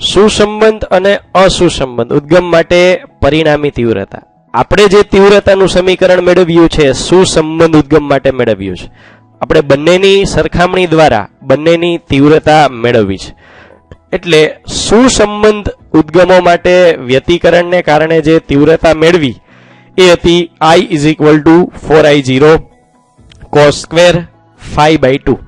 સુસંબંધ અને અસુસંબંધ ઉદ્ગમ માટે પરિણામી તીવ્રતા. આપણે જે તીવ્રતાનું સમીકરણ મેળવ્યું છે, સુસંબંધ ઉદ્ગમ માટે મેળવ્યું છે. આપણે બંનેની સરખામણી દ્વારા બંનેની તીવ્રતા મેળવવી છે. એટલે સુસંબંધ ઉદ્ગમો માટે વ્યતિકરણને કારણે જે તીવ્રતા મેળવી, એ હતી I is equal to four I zero cos square five by two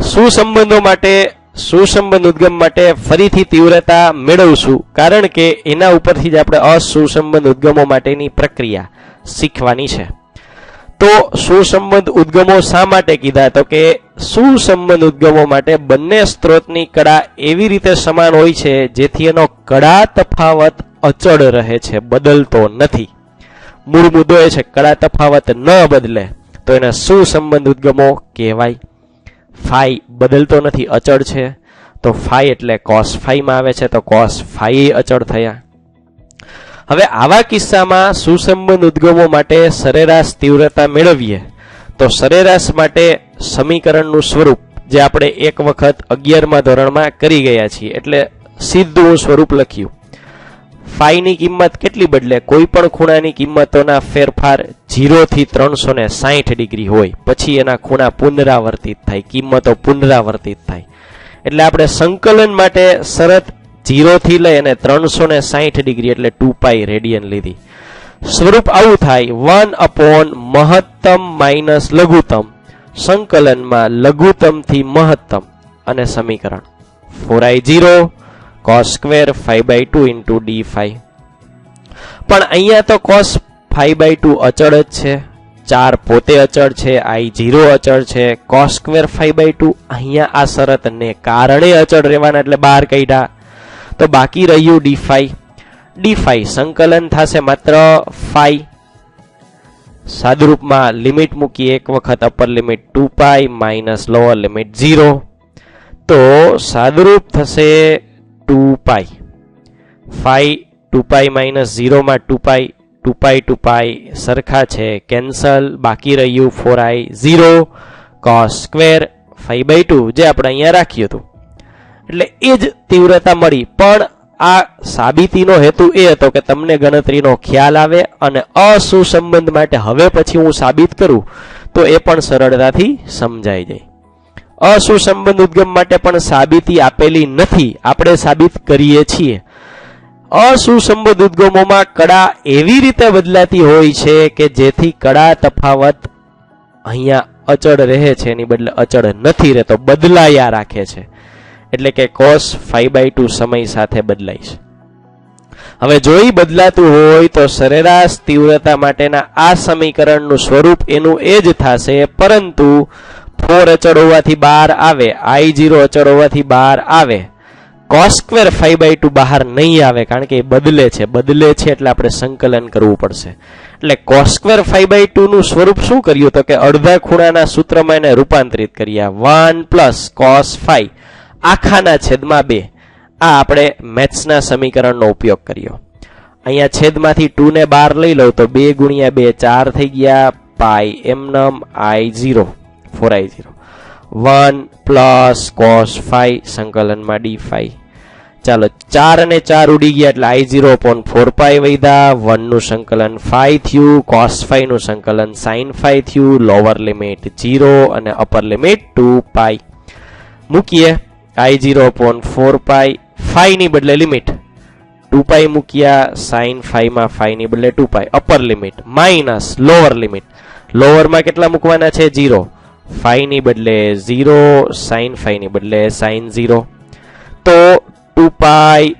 સુસંબંધો માટે સુસંબંધ ઉદ્ગમ માટે ફરીથી તીવ્રતા મેળવશું. કારણ કે એના ઉપરથી જ આપણે અસુસંબંધ ઉદ્ગમો માટેની પ્રક્રિયા શીખવાની છે. તો સુસંબંધ ઉદ્ગમો શા માટે કીધા? તો કે સુસંબંધ ઉદ્ગમો માટે બંને સ્ત્રોતની કળા એવી રીતે સમાન હોય છે, જેથી એનો કળા તફાવત અચળ રહે છે, બદલતો નથી. મૂળ મુદ્દો એ છે, કળા તફાવત ન બદલે તો એને સુસંબંધ ઉદ્ગમો કહેવાય. ફાઈ બદલતો નથી, અચળ છે. તો ફાઈ એટલે કોસ ફાઈમાં આવે છે, તો કોસ ફાઈ અચળ થયા. હવે આવા કિસ્સામાં સુસંબંધ ઉદ્ગમો માટે સરેરાશ તીવ્રતા મેળવીએ. તો સરેરાશ માટે સમીકરણનું સ્વરૂપ જે આપણે એક વખત અગિયારમા ધોરણમાં કરી ગયા છીએ, એટલે સીધું સ્વરૂપ લખ્યું. ફાઈની કિંમત કેટલી બદલે? કોઈ પણ ખૂણાની કિંમતોના ફેરફાર જીરો થી ત્રણસો ને સાહીઠ ડિગ્રી હોય. પછી એના ખૂણા પુનરાવર્તિત થાય, કિંમતો પુનરાવર્તિત થાય. એટલે આપણે સંકલન માટે શરત જીરોથી લઈ અને ત્રણસો ને સાહીઠ ડિગ્રી એટલે ટુ પાઈ રેડિયન લીધી. સ્વરૂપ આવું થાય, વન અપોન મહત્તમ માઇનસ લઘુત્તમ. સંકલનમાં લઘુત્તમથી મહત્તમ. અને સમીકરણ four I zero cos square five by two into D five પણ અહીંયા તો કોસ ફાઈવ બાય ટુ અચળ જ છે, ચાર પોતે અચળ છે, આઈ ઝીરો અચળ છે cos square five by two અહીંયા આ શરતને કારણે અચળ રહેવાના એટલે બહાર કાઢ્યા. તો બાકી રહ્યું ડી ફાઈ. ડી ફાઈ સંકલન થશે માત્ર ફાઈ. સાદુરૂપમાં લિમિટ મૂકી એક વખત upper limit two pi minus lower limit zero. તો સાદુરૂપ થશે two pi. Phi two pi minus ઝીરોમાં two pi. Two pi સરખા છે. કેન્સલ બાકી રહ્યું four I zero cos square five by two જે આપણે અહીંયા રાખ્યું હતું. એટલે એ જ તીવ્રતા મળી. પણ આ સાબિતીનો હેતુ એ હતો કે તમને ગણતરીનો ખ્યાલ આવે અને અસુસંબંધ માટે હવે પછી હું સાબિત કરું, તો એ પણ સરળતાથી સમજાઈ જાય. અસુસંબંધ ઉદ્ગમ માટે પણ સાબિતી આપેલી નથી. આપણે સાબિત કરીએ છીએ. અસુસંબંધ ઉદ્ગમોમાં કળા એવી રીતે બદલાતી હોય છે કે જેથી કળા તફાવત અહીંયા અચળ રહે છે, એની બદલે અચળ નથી રહેતો, બદલાયા રાખે છે. એટલે કે કોસ ફાઈવ બાય ટુ સમય સાથે બદલાય છે. હવે જોઈ બદલાતું હોય તો સરેરાશ તીવ્રતા માટેના આ સમીકરણનું સ્વરૂપ એનું એ જ થશે, પરંતુ ફોર અચળ હોવાથી બહાર આવે આઈ જીરો અચળ હોવાથી બહાર આવે. Cos square five by two બહાર નહીં આવે, કારણ કે એ બદલે છે. બદલે છે એટલે આપણે સંકલન કરવું પડશે. એટલે cos square five by two નું સ્વરૂપ શું કર્યું? તો કે અડધા ખૂણાના સૂત્રમાં એને રૂપાંતરિત કર્યા વન પ્લસ કોસ ફાઈવ આખાના છેદમાં બે. આ આપણે મેથ્સના સમીકરણનો ઉપયોગ કર્યો. અહીંયા છેદમાંથી ટુ ને બાર લઈ લઉં તો બે ગુણ્યા બે ચાર થઈ ગયા. Pi એમનમ I zero. Four I zero. One plus cos five સંકલનમાં ડી ફાઈવ ચાલો ચાર અને ચાર ઉડી ગયા એટલે આઈ ઝીરો પોન ફોર પાઈ વૈધા વનનું સંકલન ફાઈ થયું કોસ ફાઈનું સંકલન સાઈન ફાઈ થયું લોવર લિમિટ ઝીરો અને અપર લિમિટ ટુ પાઈ મૂકીએ, આઈ ઝીરો પોન ફોર પાઈ ફાઈવની બદલે લિમિટ ટુ પાઈ મૂક્યા સાઈન ફાઈવમાં ફાઈવની બદલે two pi upper limit minus lower limit લોઅરમાં કેટલા મૂકવાના છે? ઝીરો ફાઈવની બદલે ઝીરો સાઈન ફાઈવની બદલે સાઈન ઝીરો તો two pi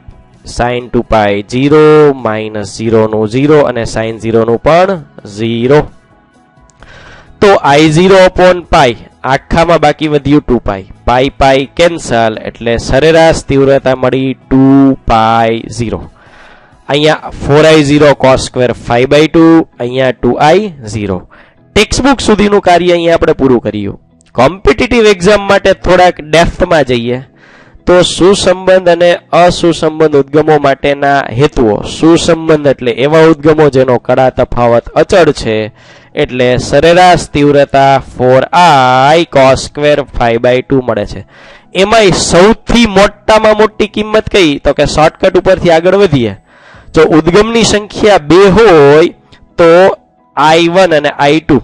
sine two pi zero minus ઝીરોનું zero અને સાઈન ઝીરોનું પણ ઝીરો તો આઈ ઝીરો અપોન આખામાં બાકી વધ્યું ટુ પાઈ પાઈ કેન્સલ એટલે સરેરાશ તીવ્રતા મળી ટુ પાઈ ઝીરો અહીંયા four I zero cos square five by two અહીંયા two I zero textbook સુધીનું કાર્ય અહીંયા આપણે પૂરું કર્યું. કોમ્પિટિટિવ એક્ઝામ માટે થોડાક ડેફ્થમાં જઈએ. તો સુસંબંધ અને અસુસંબંધ ઉદ્ગમો માટેના હેતુઓ. સુસંબંધ એટલે એવા ઉદ્ગમો જેનો કડા તફાવત અચળ છે. એટલે સરેરાશ તીવ્રતા four I cos square five by two મળે છે. એમાંય સૌથી મોટામાં મોટી કિંમત કઈ? તો કે શોર્ટકટ ઉપરથી આગળ વધીએ. જો ઉદ્ગમની સંખ્યા બે હોય, તો આઈ વન અને આઈ ટુ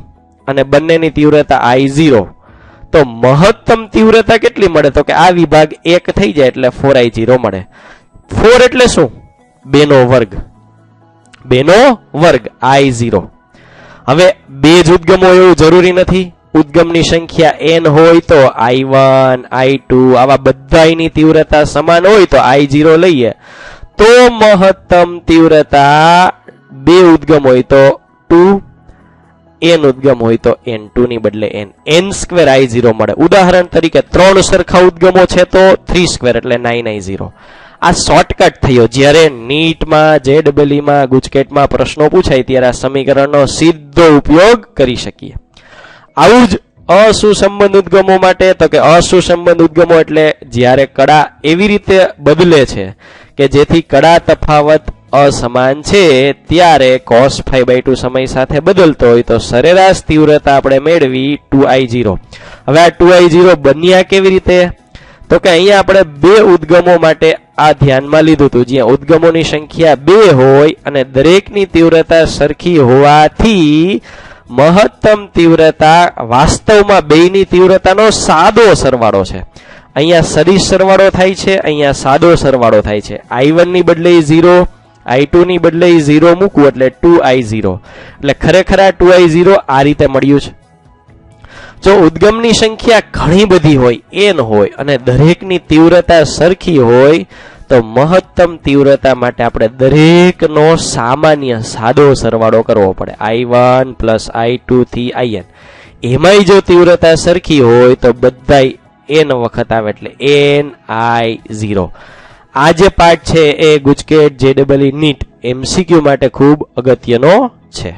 અને બંનેની તીવ્રતા આઈ ઝીરો તો મહત્તમ તીવ્રતા કેટલી મળે? તો કે આ વિભાગ એક થઈ જાય એટલે ફોર આઈ જીરો મળે. ફોર એટલે શું? બેનો વર્ગ. બેનો વર્ગ આઈ ઝીરો હવે બે જ ઉદ્ગમો એવું જરૂરી નથી. ઉદ્ગમની સંખ્યા એન હોય તો આઈ વન આઈ ટુ આવા બધાની તીવ્રતા સમાન હોય તો આઈ ઝીરો લઈએ. તો મહત્તમ તીવ્રતા બે ઉદ્ગમ હોય તો ટુ એન ઉદ્ગમ હોય તો એન ટુ ની બદલે N N square I zero મળે. ઉદાહરણ તરીકે ત્રણ સરખા ઉદ્ગમો છે તો થ્રી સ્ક્વેર એટલે નાઇન આઈ ઝીરો આ શોર્ટકટ થયો. જ્યારે નીટમાં જેડબલીમાં ગુજકેટમાં પ્રશ્નો પૂછાય ત્યારે આ સમીકરણનો સીધો ઉપયોગ કરી શકીએ. આવું જ અસુસંબંધ ઉદ્ગમો માટે, તો કે અસુસંબંધ ઉદ્ગમો એટલે જ્યારે કડા એવી રીતે બદલે છે કે જેથી કડા તફાવત અસમાન છે, ત્યારે કોસ ફાઈ બાય ટુ સમય સાથે બદલતો હોય તો સરેરાશ તીવ્રતા આપણે મેળવી ટુ આઈ જીરો હવે આ ટુ આઈ જીરો બન્યા કેવી રીતે? તો કે અહીંયા આપણે બે ઉદ્ગમો માટે આ ધ્યાનમાં લીધું હતું. જ્યાં ઉદ્ગમોની સંખ્યા બે હોય અને દરેકની તીવ્રતા સરખી હોવાથી મહત્તમ તીવ્રતા વાસ્તવમાં બેયની તીવ્રતાનો સાદો સરવાળો છે. અહીંયા સરી સરવાળો થાય છે, અહીંયા સાદો સરવાળો થાય છે. આઈ વનની બદલે ઝીરો આઈ ટુ ની બદલે ઝીરો મૂકવું એટલે ટુ આઈ ઝીરો એટલે ખરેખર આ ટુ આઈ ઝીરો આ રીતે મળ્યું છે. જો ઉદ્ગમની સંખ્યા ઘણી બધી હોય એન હોય અને દરેકની તીવ્રતા સરખી હોય, તો મહત્તમ તીવ્રતા માટે આપણે દરેકનો સામાન્ય સાદો સરવાળો કરવો પડે. I one plus I two થી આઈ એન એમાંય જો તીવ્રતા સરખી હોય, તો બધાય એન વખત આવે એટલે એન આઈ ઝીરો આ જે પાર્ટ છે એ ગુજકેટ જેડબલી નીટ એમસીક્યુ માટે ખૂબ અગત્યનો છે.